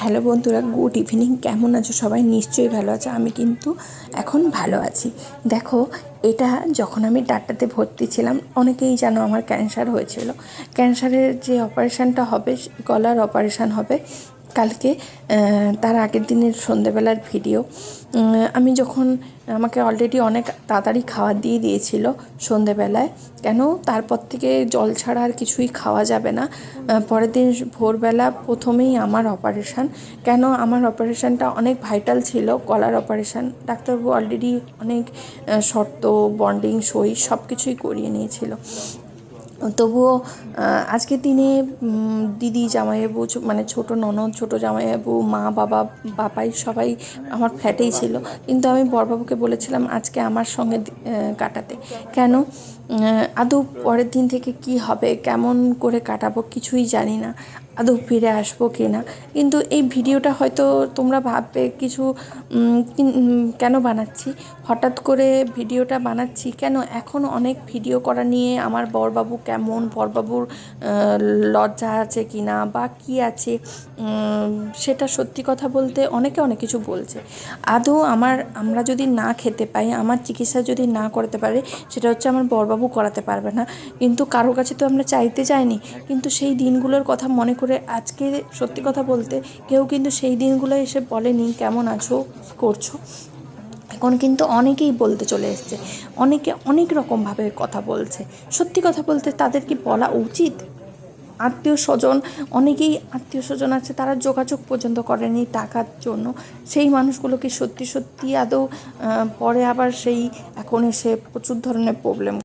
Hello বন্ধুরা, good evening. কেমন আছো সবাই? নিশ্চয়ই ভালো আছো। আমি কিন্তু এখন ভালো আছি। দেখো, এটা যখন আমি ডাক্তারতে ভর্তি ছিলাম, অনেকেই জানো আমার ক্যান্সার হয়েছিল। ক্যান্সারের যে অপারেশানটা হবে, গলার অপারেশান হবে কালকে তার আগের দিনের সন্ধেবেলার ভিডিও আমি যখন আমাকে অলরেডি অনেক তাড়াতাড়ি খাবার দিয়ে দিয়েছিল সন্ধেবেলায়, কেন তারপর থেকে জল ছাড়া আর কিছুই খাওয়া যাবে না। পরের দিন ভোরবেলা প্রথমেই আমার অপারেশান কেন আমার অপারেশানটা অনেক ভাইটাল ছিল, গলার অপারেশান ডাক্তারবাবু অলরেডি অনেক শর্ত বন্ডিং সই সব কিছুই করিয়ে নিয়েছিল। তবুও আজকে দিনে দিদি, জামাইবাবু মানে ছোট ননদ, ছোট জামাইবাবু, মা, বাবা বাবাই সবাই আমার ফ্ল্যাটেই ছিল। কিন্তু আমি বরবাবুকে বলেছিলাম আজকে আমার সঙ্গে কাটাতে। কেন? আদৌ পরের দিন থেকে কি হবে? কেমন করে কাটাবো? কিছুই জানি না। আদৌ ফিরে আসব কি না কিন্তু এই ভিডিওটা হয়তো তোমরা ভাববে, কিছু কিন- বানাচ্ছি? হঠাৎ করে ভিডিওটা বানাচ্ছি কেন? এখন অনেক ভিডিও করা নিয়ে আমার বরবাবু কেমন? বরবাবুর লজ্জা আছে কি না বা কি আছে? সেটা সত্যি কথা বলতে অনেকে অনেক কিছু বলছে। আদৌ আমার, আমরা যদি না খেতে পাই, আমার চিকিৎসা যদি না করতে পারে, সেটা হচ্ছে আমার বরবাবু করাতে পারবে না। কিন্তু কারোর কাছে তো আমরা চাইতে চাইনি। কিন্তু সেই দিনগুলোর কথা মনে করে আজকে সত্যি কথা বলতে কেউ কিন্তু সেই দিনগুলো এসে বলেনি, কেমন আছো? করছ? এখন কিন্তু অনেকেই বলতে চলে এসছে। অনেকে অনেক রকমভাবে কথা বলছে। সত্যি কথা বলতে তাদের কি বলা উচিত? আত্মীয় স্বজন, অনেকেই আত্মীয় স্বজন আছে, তারা যোগাযোগ পর্যন্ত করেনি টাকার জন্য। সেই মানুষগুলোকে সত্যি সত্যি আদৌ পরে আবার সেই এখন এসে প্রচুর ধরনের প্রবলেম